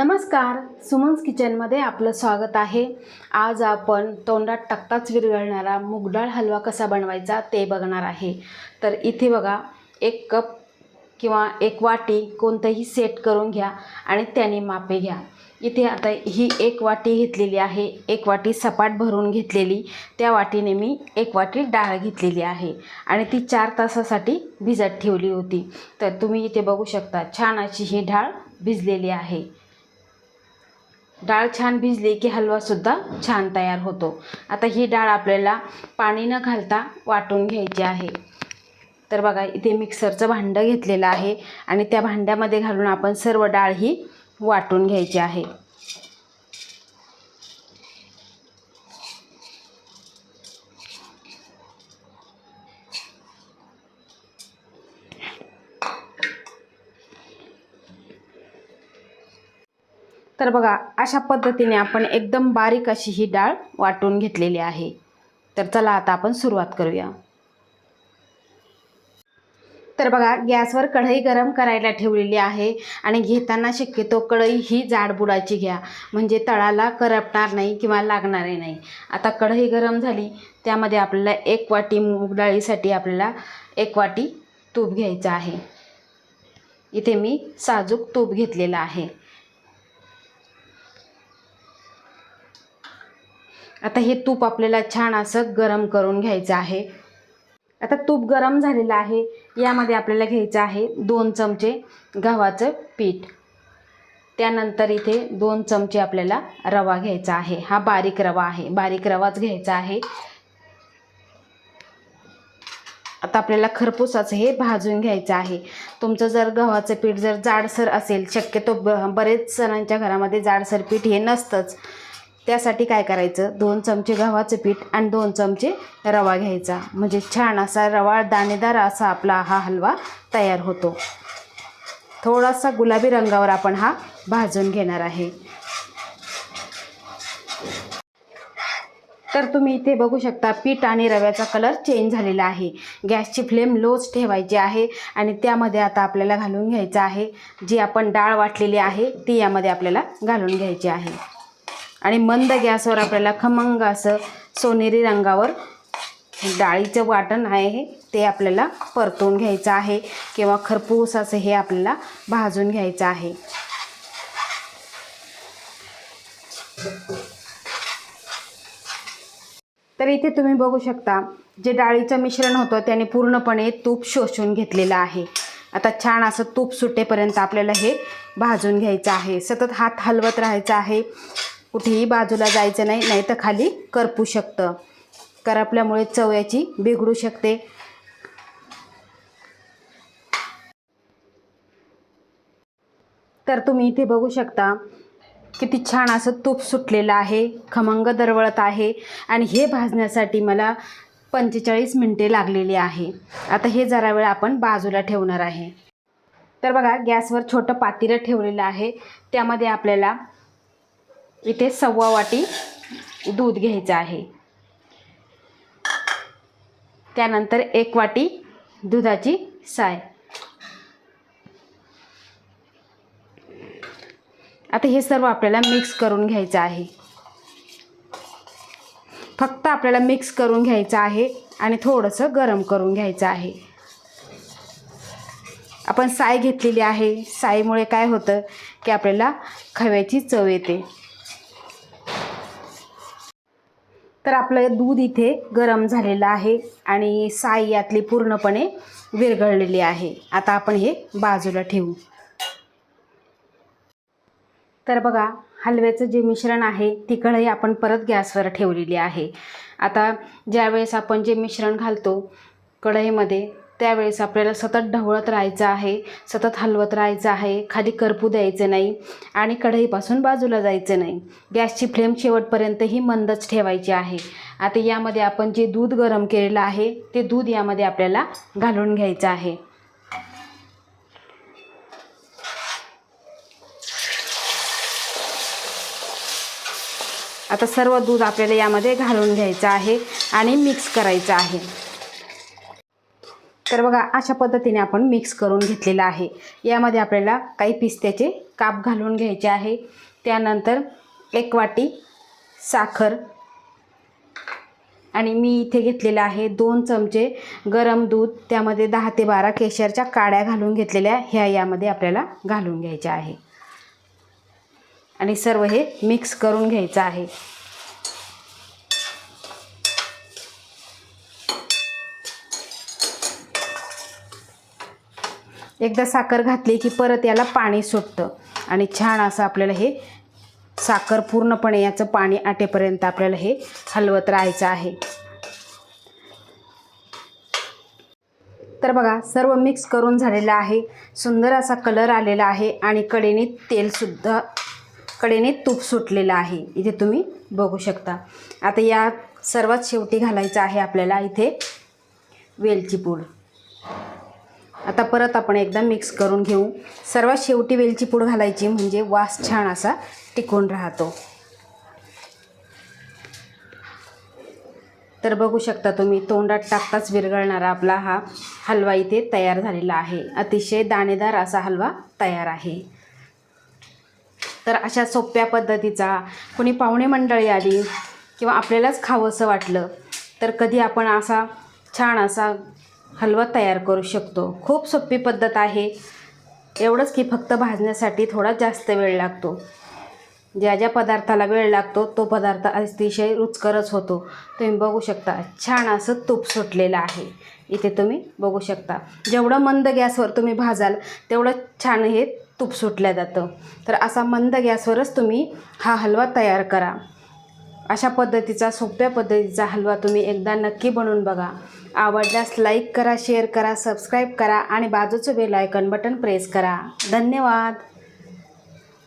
नमस्कार सुमन्स किचनमध्ये आपलं स्वागत आहे. आज आपण तोंडात टाकताच विरघळणारा मुगडाळ हलवा कसा बनवायचा ते बघणार आहे. तर इथे बघा एक कप किंवा एक वाटी कोणतंही सेट करून घ्या आणि त्याने मापे घ्या. इथे आता ही एक वाटी घेतलेली आहे. एक वाटी सपाट भरून घेतलेली. त्या वाटीने मी एक वाटी डाळ घेतलेली आहे आणि ती चार तासासाठी भिजत ठेवली होती. तर तुम्ही इथे बघू शकता छान अशी ही डाळ भिजलेली आहे. डाळ छान भिजली की हलवासुद्धा छान तयार होतो. आता ही डाळ आपल्याला पाणी न घालता वाटून घ्यायची आहे. तर बघा इथे मिक्सरचं भांडं घेतलेलं आहे आणि त्या भांड्यामध्ये घालून आपण सर्व डाळ ही वाटून घ्यायची आहे. तर बघा अशा पद्धतीने आपण एकदम बारीक अशी ही डाळ वाटून घेतलेली आहे. तर चला आता आपण सुरुवात करूया. तर बघा गॅसवर कढई गरम करायला ठेवलेली आहे आणि घेताना शक्यतो कढई ही जाडबुडाची घ्या. म्हणजे तळाला करपणार नाही किंवा लागणारही नाही. आता कढई गरम झाली त्यामध्ये आपल्याला एक वाटी मूग डाळीसाठी आपल्याला एक वाटी तूप घ्यायचं आहे. इथे मी साजूक तूप घेतलेलं आहे. आता हे तूप आपल्याला छान असं गरम करून घ्यायचं आहे. आता तूप गरम झालेलं आहे. यामध्ये आपल्याला घ्यायचं आहे दोन चमचे गव्हाचं पीठ. त्यानंतर इथे दोन चमचे आपल्याला रवा घ्यायचा आहे. हा बारीक रवा आहे. बारीक रवाच घ्यायचा आहे. आता आपल्याला खरपूसाचं हे भाजून घ्यायचं आहे. तुमचं जर गव्हाचं पीठ जर जाडसर असेल शक्यतो ब बरेच सणांच्या घरामध्ये जाडसर पीठ हे नसतंच. त्यासाठी काय करायचं? दोन चमचे गव्हाचं पीठ आणि दोन चमचे रवा घ्यायचा. म्हणजे छान असा रवा दाणेदार असा आपला हा हलवा तयार होतो. थोडासा गुलाबी रंगावर आपण हा भाजून घेणार आहे. तर तुम्ही इथे बघू शकता पीठ आणि रव्याचा कलर चेंज झालेला आहे. गॅसची फ्लेम लोच ठेवायची आहे आणि त्यामध्ये आता आपल्याला घालून घ्यायचं आहे. जी आपण डाळ वाटलेली आहे ती यामध्ये आपल्याला घालून घ्यायची आहे. आणि मंद गॅसवर आपल्याला खमंग असं सोनेरी रंगावर डाळीचं वाटण आहे ते आपल्याला परतून घ्यायचं आहे किंवा खरपूस असं हे आपल्याला भाजून घ्यायचं आहे. तर इथे तुम्ही बघू शकता जे डाळीचं मिश्रण होतं त्याने पूर्णपणे तूप शोषून घेतलेलं आहे. आता छान असं तूप सुटेपर्यंत आपल्याला हे भाजून घ्यायचं आहे. सतत हात हलवत राहायचा आहे. कुठेही बाजूला जायचं नाही नाही तर खाली करपू शकतं. करपल्यामुळे चव याची बिघडू शकते. तर तुम्ही इथे बघू शकता किती छान असं तूप सुटलेलं आहे खमंग दरवळत आहे आणि हे भाजण्यासाठी मला पंचेचाळीस मिनटे लागलेली आहे. आता हे जरा वेळ आपण बाजूला ठेवणार आहे. तर बघा गॅसवर छोटं पातीरं ठेवलेलं आहे. त्यामध्ये आपल्याला इथे सव्वा वाटी दूध घ्यायचं आहे. त्यानंतर एक वाटी दुधाची साय. आता हे सर्व आपल्याला मिक्स करून घ्यायचं आहे. फक्त आपल्याला मिक्स करून घ्यायचं आहे आणि थोडंसं गरम करून घ्यायचं आहे. आपण साय घेतलेली आहे. साईमुळे काय होतं की आपल्याला खव्याची चव येते. तर आपलं दूध इथे गरम झालेलं आहे आणि साई यातली पूर्णपणे विरघळलेली आहे. आता आपण हे बाजूला ठेवू. तर बघा हलव्याचं जे मिश्रण आहे ती कढई आपण परत गॅसवर ठेवलेली आहे. आता ज्यावेळेस आपण जे मिश्रण घालतो कढईमध्ये त्यावेळेस आपल्याला सतत ढवळत राहायचं आहे सतत हलवत राहायचं आहे खाली करपू द्यायचं नाही आणि कढईपासून बाजूला जायचं नाही. गॅसची फ्लेम शेवटपर्यंत ही मंदच ठेवायची आहे. आता यामध्ये आपण जे दूध गरम केलेलं आहे ते दूध यामध्ये आपल्याला घालून घ्यायचं आहे. आता सर्व दूध आपल्याला यामध्ये घालून घ्यायचं आहे आणि मिक्स करायचं आहे. तर बघा अशा पद्धतीने आपण मिक्स करून घेतलेलं आहे. यामध्ये आपल्याला काही पिस्त्याचे काप घालून घ्यायचे आहे. त्यानंतर एक वाटी साखर आणि मी इथे घेतलेलं आहे दोन चमचे गरम दूध. त्यामध्ये दहा ते बारा केशरच्या काड्या घालून घेतलेल्या ह्या यामध्ये आपल्याला घालून घ्यायच्या आहे. आणि सर्व हे मिक्स करून घ्यायचं आहे. एकदा साखर घातली की परत याला पाणी सुटतं. आणि छान असं आपल्याला हे साखर पूर्णपणे याचं पाणी आटेपर्यंत आपल्याला हे हलवत राहायचं आहे. तर बघा सर्व मिक्स करून झालेलं आहे. सुंदर असा कलर आलेला आहे आणि कडेने तेलसुद्धा कडेने तूप सुटलेलं आहे. इथे तुम्ही बघू शकता. आता या सर्वात शेवटी घालायचं आहे आपल्याला इथे वेलची पूड. आता परत आपण एकदा मिक्स करून घेऊ. सर्वात शेवटी वेलची पूड घालायची म्हणजे वास छान असा टिकून राहतो. तर बघू शकता तुम्ही तोंडात टाकताच विरघळणारा आपला हा हलवा इथे तयार झालेला आहे. अतिशय दाणेदार असा हलवा तयार आहे. तर अशा सोप्या पद्धतीचा कोणी पाहुणे मंडळी आली किंवा आपल्यालाच खावंसं वाटलं तर कधी आपण असा छान असा हलवा तयार करू शकतो. खूप सोपी पद्धत आहे. एवढंच की फक्त भाजण्यासाठी थोडा जास्त वेळ लागतो. ज्या ज्या पदार्थाला वेळ लागतो तो पदार्थ अतिशय रुचकरच होतो. तुम्ही बघू शकता छान असं तूप सुटलेलं आहे. इथे तुम्ही बघू शकता. जेवढं मंद गॅसवर तुम्ही भाजाल तेवढं छान हे तूप सुटलं जातं. तर असा मंद गॅसवरच तुम्ही हा हलवा तयार करा. अशा पद्धतीचा सोप्या पद्धतीचा हलवा तुम्ही एकदा नक्की बनवून बघा. आवडल्यास लाईक करा शेअर करा सबस्क्राईब करा आणि बाजूचं बेल आयकन बटन प्रेस करा. धन्यवाद!